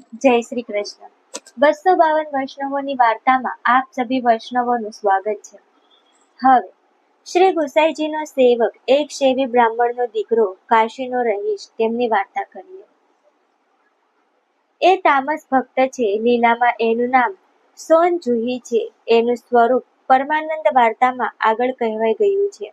જય શ્રી કૃષ્ણ. બસો બાવન વૈષ્ણવોની વાર્તામાં આપ સભી વૈષ્ણવોનું સ્વાગત છે. હવે, શ્રી ગુસાઈજીનો સેવક, એક શેવી બ્રાહ્મણનો દીકરો કાશીનો રહીશ, તેમની વાર્તા કરીએ. એ તામસ ભક્ત છે, લીલામાં એનું નામ સોન જુહી છે. એનું સ્વરૂપ પરમાનંદ વાર્તામાં આગળ કહેવાઈ ગયું છે.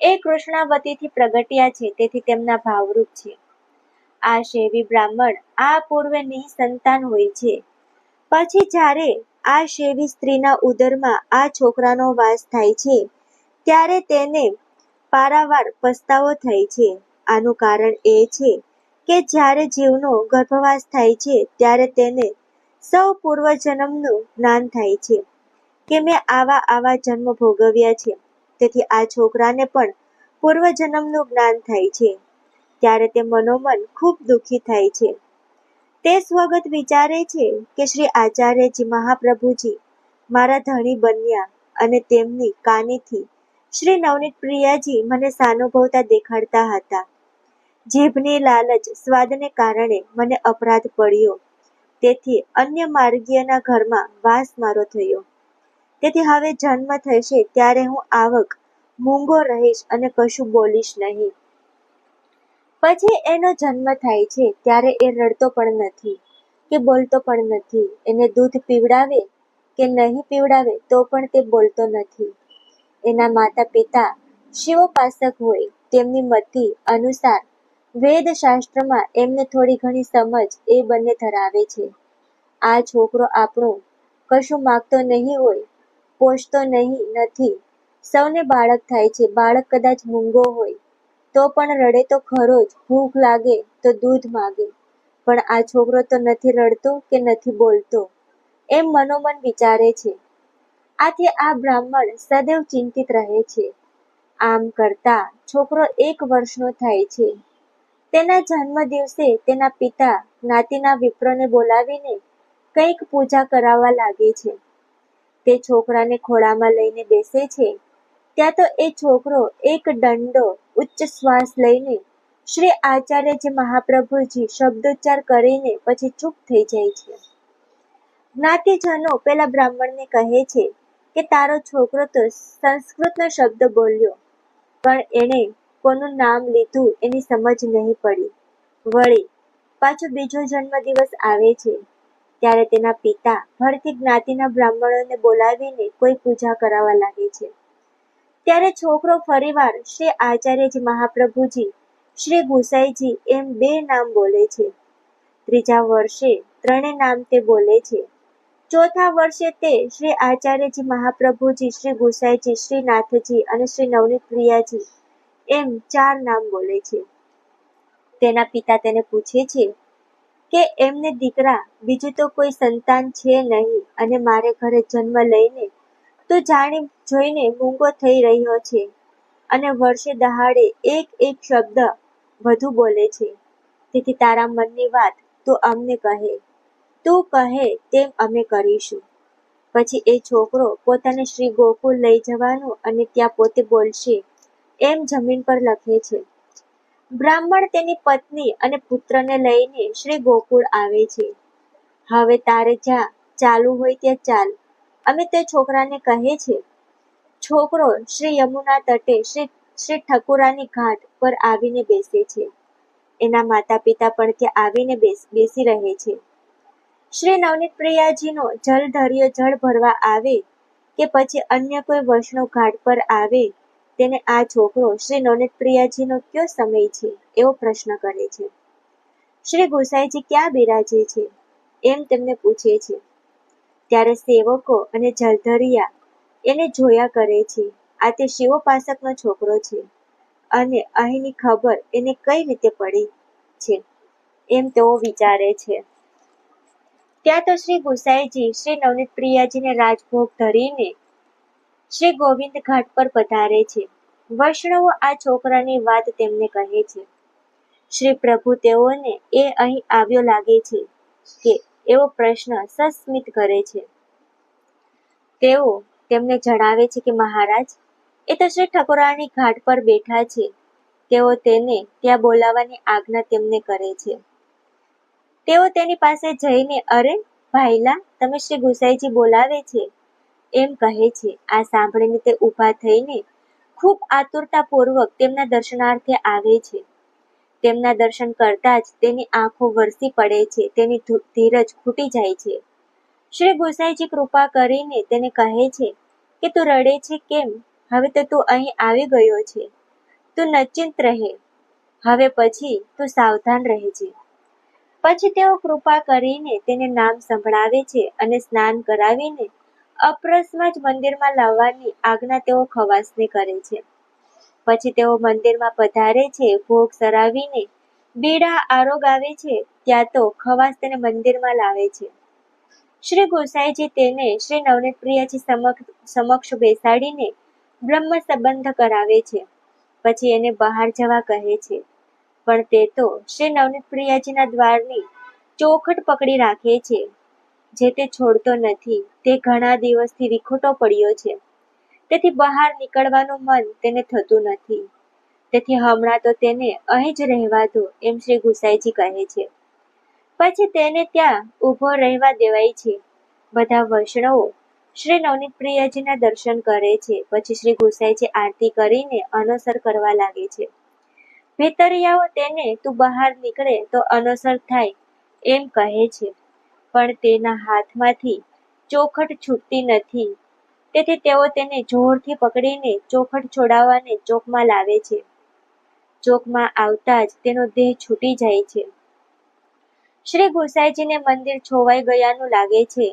એ કૃષ્ણાવતીથી પ્રગટ્યા છે, તેથી તેમના ભાવરૂપ છે. આ શેવી બ્રાહ્મણ આ પૂર્વની સંતાન હોય છે. પછી જ્યારે આ શેવી સ્ત્રીના ઉદરમાં આ છોકરાનો વાસ થાય છે, ત્યારે તેને પારાવાર પસ્તાવો થાય છે. આનું કારણ એ છે કે જ્યારે જીવનો ગર્ભવાસ થાય છે, ત્યારે તેને સૌ પૂર્વજન્મનું જ્ઞાન થાય છે કે મેં આવા આવા જન્મ ભોગવ્યા છે. તેથી આ છોકરાને પણ પૂર્વજન્મનું જ્ઞાન થાય છે. ત્યારે તે મનોમન ખૂબ દુઃખી થાય છે. તે સ્વગત વિચારે છે કે શ્રી આચાર્યજી મહાપ્રભુજી મારા ધણી બન્યા અને તેમની કાનીથી શ્રી નવનીત પ્રિયાજી મને સાનુભવતા દેખાડતા હતા. જીભની લાલચ સ્વાદને કારણે મને અપરાધ પડ્યો. તેથી અન્ય માર્ગીયના ઘરમાં વાસ મારો થયો. તેથી હવે જન્મ થશે ત્યારે હું આવક, મૂંગો રહીશ અને કશું બોલીશ નહીં. પછી એનો જન્મ થાય છે, ત્યારે એ રડતો પણ નથી કે બોલતો પણ નથી. એને દૂધ પીવડાવે કે નહીં પીવડાવે તો પણ તે બોલતો નથી. એના માતા પિતા શિવોપાસક હોય તેમની મતિ અનુસાર વેદ શાસ્ત્રમાં એમને થોડી ઘણી સમજ એ બંને ધરાવે છે. આ છોકરો આપણો કશું માગતો નહીં હોય, પોષતો નહીં નથી. સૌને બાળક થાય છે. બાળક કદાચ મૂંગો હોય તો પણ રડે તો ખરો જ, ભૂખ લાગે તો દૂધ માગે. પણ આ છોકરો તો નથી રડતો કે નથી બોલતો? એમ મનોમન વિચારે છે. આથી આ બ્રાહ્મણ સદૈવ ચિંતિત રહે છે. આમ કરતા છોકરો એક વર્ષનો થાય છે. તેના જન્મ દિવસે તેના પિતા જ્ઞાતિના વિપ્રોને બોલાવીને કંઈક પૂજા કરાવવા લાગે છે. તે છોકરાને ખોળામાં લઈને બેસે છે. ત્યાં તો એ છોકરો, એક દંડો, ઉચ્ચ શ્વાસ લઈને શ્રી આચાર્યજી મહાપ્રભુજી શબ્દોચ્ચાર કરીને પછી ચૂપ થઈ જાય છે. જ્ઞાતિજનો પેલા બ્રાહ્મણને કહે છે કે, તારો છોકરો તો સંસ્કૃતનો શબ્દ બોલ્યો, પણ એણે કોનું નામ લીધું એની સમજ નહીં પડી. વળી પાછો બીજો જન્મદિવસ આવે છે. ત્યારે તેના પિતા ફરીથી જ્ઞાતિના બ્રાહ્મણોને બોલાવીને કોઈ પૂજા કરાવવા લાગે છે. ત્યારે છોકરો ફરીવાર શ્રી આચાર્યજી મહાપ્રભુજી, શ્રી ગુસાઈજી એમ બે નામ બોલે છે. ત્રીજા વર્ષે ત્રણેય નામ તે બોલે છે. ચોથા વર્ષે તે શ્રી આચાર્યજી મહાપ્રભુજી, શ્રી ગુસાઈજી, શ્રી નાથજી અને શ્રી નવનીત પ્રિયાજી એમ ચાર નામ બોલે છે. તેના પિતા તેને પૂછે છે કે એમને દીકરા, બીજું તો કોઈ સંતાન છે નહીં અને મારે ઘરે જન્મ લઈને તું જાણી જોઈને ગૂંગો થઈ રહ્યો છે અને વર્ષે દહાડે એક એક શબ્દ વધુ બોલે છે. તેથી તારા મનની વાત તું અમને કહે, તું કહે તેમ અમે કરીશું. પછી એ છોકરો પોતાને શ્રી ગોકુળ લઈ જવાનું અને ત્યાં પોતે બોલશે, એમ જમીન પર લખે છે, બ્રાહ્મણ તેની પત્ની અને પુત્રને લઈને શ્રી ગોકુળ આવે છે. હવે તારે જ્યાં ચાલુ હોય ત્યાં ચાલ, અમે તે છોકરાને કહે છે છોકરો શ્રી યમુના તટે શ્રી શ્રી ઠકુરાની ઘાટ પર આવીને બેસે છે. એના માતા પિતા પણ ત્યાં આવીને બેસી રહે છે. શ્રી નવનીત પ્રિયાજીનો જળ ધર્યો જળ ભરવા આવે કે પછી અન્ય કોઈ વૈષ્ણવ ઘાટ પર આવે, તેને આ છોકરો શ્રી નવનીત પ્રિયાજીનો કયો સમય છે, એવો પ્રશ્ન કરે છે. શ્રી ગોસાઈજી ક્યાં બિરાજે છે? એમ તેમને પૂછે છે. ત્યારે સેવકો અને જલધરિયા એને જોયા કરે છે. આ તે શિવોપાસકનો છોકરો છે. અને અહીંની ખબર એને કઈ રીતે પડી છે એમ તેઓ વિચારે છે. ત્યાં તો શ્રી ગુસાઈજી, શ્રી નવનીત પ્રિયાજીને રાજભોગ ધરીને શ્રી ગોવિંદ ઘાટ પર પધારે છે. વૈષ્ણવો આ છોકરાની વાત તેમને કહે છે. શ્રી પ્રભુ તેઓને એ અહીં આવ્યો લાગે છે કે એવો પ્રશ્ન સસ્મિત કરે છે. તેઓ તેમને જણાવે છે કે મહારાજ, એ તો શ્રી ઠકુરાણી ઘાટ પર બેઠા છે. તેઓ તેને ત્યાં બોલાવવાની આજ્ઞા તેમને કરે છે. તેઓ તેની પાસે જઈને, અરે, ભાઈલા, તમે શ્રી ગુસાઈજી બોલાવે છે? એમ કહે છે. આ સાંભળીને તે ઊભા થઈને ખૂબ આતુરતાપૂર્વક તેમના દર્શનાર્થે આવે છે. તેમના દર્શન કરતા જ તેની આંખો વરસી પડે છે. તેની ધીરજ ખૂટી જાય છે. શ્રી ગુસાઈજી કૃપા કરીને તેને કહે છે કે તું રડે છે કેમ? હવે તો તું અહીં આવી ગયો છે. તું નચિંત રહે. હવે પછી તું સાવધાન રહેજે પછી તેઓ કૃપા કરીને તેને નામ સંભળાવે છે અને સ્નાન કરાવીને અપ્રસમાં જ મંદિરમાં લાવવાની આજ્ઞા તેઓ ખવાસને કરે છે. પછી તેઓ મંદિરમાં પધારે છે, ભોગ સરાવીને, બીડા આરોગ આવે છે, ત્યાં તો ખવાસ તેને મંદિરમાં લાવે છે. શ્રી ગોસાઈજી તેને શ્રી નવનીત પ્રિયાજી સમક્ષ બેસાડીને બ્રહ્મ સંબંધ કરાવે છે. પછી એને બહાર જવા કહે છે. પણ તે તો શ્રી નવનીત પ્રિયાજીના દ્વારની ચોખટ પકડી રાખે છે. જે તે છોડતો નથી, તે ઘણા દિવસથી વિખૂટો પડ્યો છે. તેથી બહાર નીકળવાનું મન તેને થતું નથી. તેથી હમણાં તો તેને અહીં જ રહેવા દો, એમ શ્રી ગુસાઈજી કહે છે. પછી તેને ત્યાં ઊભો રહેવા દેવાય છે. બધા વૈષ્ણવો શ્રી નવનીત પ્રિયજીના દર્શન કરે છે. પછી શ્રી ગુસાઈજી આરતી કરીને અનુસર કરવા લાગે છે. ભેતરિયાઓ તેને, તું બહાર નીકળે તો અનસર થાય એમ કહે છે. પણ તેના હાથમાંથી ચોખટ છૂટતી નથી. તેથી તેઓ તેને જોરથી પકડીને ચોખટ છોડાવવાને ચોકમાં લાવે છે. ચોકમાં આવતા જ તેનો દેહ છૂટી જાય છે. શ્રી ગુસાઈજીને મંદિર છોવાઈ ગયાનું લાગે છે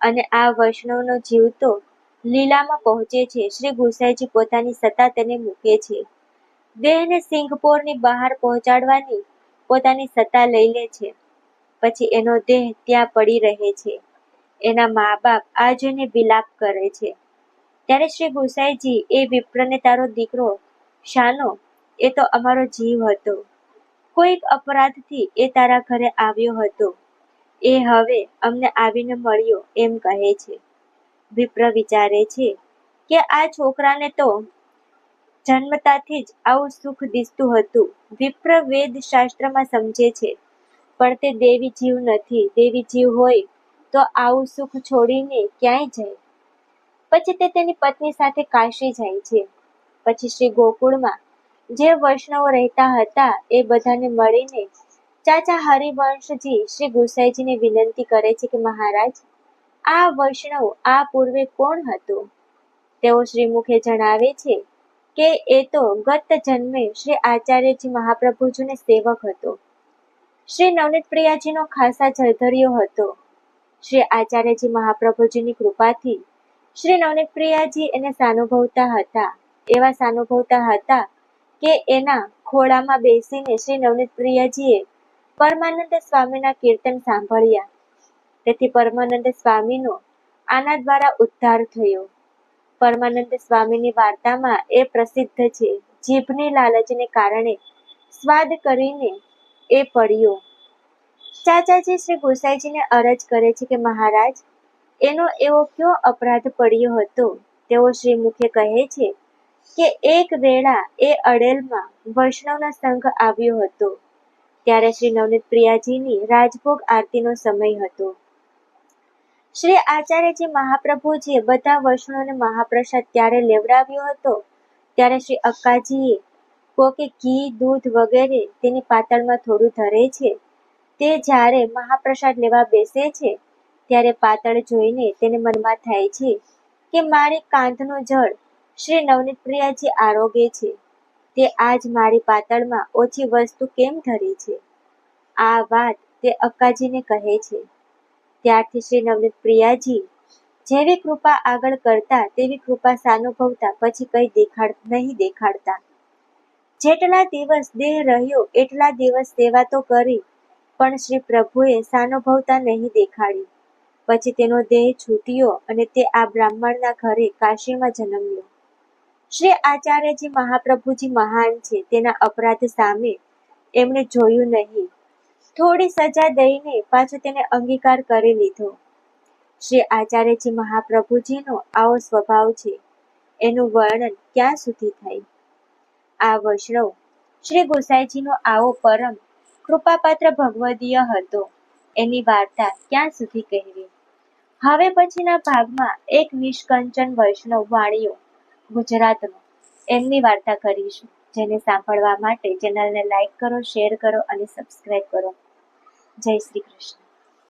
અને આ વૈષ્ણવનો જીવ તો લીલામાં પહોંચે છે. શ્રી ગુસાઈજી પોતાની સત્તા તેને મૂકે છે. દેહને સિંગપોરની બહાર પહોંચાડવાની પોતાની સત્તા લઈ લે છે. પછી એનો દેહ ત્યાં પડી રહે છે. એના મા બાપ આ જોઈને વિલાપ કરે છે. ત્યારે શ્રી ગુસાઈજી, એ વિપ્રને તારો દીકરો, શાનો? એ તો અમારો જીવ હતો. કોઈક અપરાધથી એ તારા ઘરે આવ્યો હતો. એ હવે અમને આવીને મળ્યો એમ કહે છે. વિપ્ર વિચારે છે કે આ છોકરાને તો જન્મતાથી જ આવું સુખ દિસતું હતું. વિપ્ર વેદ શાસ્ત્રમાં સમજે છે, પણ તે દેવી જીવ નથી. દેવી જીવ હોય તો આવું સુખ છોડીને ક્યાંય જાય? પછી તે તેની પત્ની સાથે કાશી જાય છે. પછી શ્રી ગોકુળમાં જે વૈષ્ણવો રહેતા હતા એ બધાને મળીને ચાચા હરિવંશજી શ્રી ગુસાઈજીને વિનંતી કરે છે કે મહારાજ, આ વૈષ્ણવ આ પૂર્વે કોણ હતો? તેઓ શ્રીમુખે જણાવે છે કે એ તો ગત જન્મે શ્રી આચાર્યજી મહાપ્રભુજીને સેવક હતો. શ્રી નવનીત પ્રિયાજીનો ખાસા જળધર્યો હતો. શ્રી આચાર્યજી મહાપ્રભુજીની કૃપાથી શ્રી નવનીત પ્રિયાજી એને સાનુભવતા હતા. એવા સાનુભવતા હતા કે એના ખોળામાં બેસીને શ્રી નવનીત પ્રિયાજીએ પરમાનંદ સ્વામીના કીર્તન સાંભળ્યા. તેથી પરમાનંદ સ્વામીનો આના દ્વારા ઉદ્ધાર થયો. પરમાનંદ સ્વામીની વાર્તામાં એ પ્રસિદ્ધ છે. જીભની લાલચને કારણે સ્વાદ કરીને એ પડ્યો. ચાચાજી શ્રી ગુસાઈજીને અરજ કરે છે કે મહારાજ, એનો એવો કયો અપરાધ પડ્યો હતો? તેઓ શ્રી મુખે કહે છે કે એક વેળા એ અડેલમાં વૈષ્ણવના સંઘ આવ્યો હતો. ત્યારે શ્રી નવનીત પ્રિયાજીની રાજભોગ આરતીનો સમય હતો. શ્રી આચાર્યજી મહાપ્રભુજીએ બધા વૈષ્ણવને મહાપ્રસાદ ત્યારે લેવડાવ્યો હતો, ત્યારે શ્રી અક્કાજીએ કોકે ઘી, દૂધ વગેરે તેની પાતળમાં થોડું ધરે છે, તે જ્યારે મહાપ્રસાદ લેવા બેસે છે, ત્યારે પાતળ જોઈને તેને મનમાં થાય છે કે મારી કાંધનું જળ શ્રી નવનીત પ્રિયાજી આરોગે છે, તે આજ મારી પાતળમાં ઓછી વસ્તુ કેમ ધરી છે? આ વાત તે અક્કાજીને કહે છે. ત્યારથી શ્રી નવનીત પ્રિયાજી જેવી કૃપા આગળ કરતા, તેવી કૃપા સાનુભવતા, પછી કઈ દેખાડ નહીં દેખાડતા. જેટલા દિવસ દેહ રહ્યો, એટલા દિવસ સેવા તો કરી, પણ શ્રી પ્રભુએ સાનુભવતા નહીં દેખાડી. પછી તેનો દેહ છૂટ્યો અને તે આ બ્રાહ્મણના ઘરે કાશીમાં જન્મ્યો. શ્રી આચાર્યજી મહાપ્રભુજી મહાન છે, તેના અપરાધ સામે એમણે જોયું નહીં. થોડી સજા દઈને પાછો તેને અંગીકાર કરી લીધો. શ્રી આચાર્યજી મહાપ્રભુજીનો આવો સ્વભાવ છે, એનું વર્ણન ક્યાં સુધી થાય? આ વૈષ્ણવ શ્રી ગોસાઈજીનો આવો પરમ કૃપાપાત્ર ભગવદીય હતો, એની વાર્તા ક્યાં સુધી કહેવી? હવે પછીના ભાગમાં એક નિષ્કંચન વૈષ્ણવ વાણીઓ ગુજરાતનો એમની વાર્તા કરીશું. જેને સાંભળવા માટે ચેનલને લાઈક કરો શેર કરો અને સબસ્ક્રાઈબ કરો. જય શ્રી કૃષ્ણ.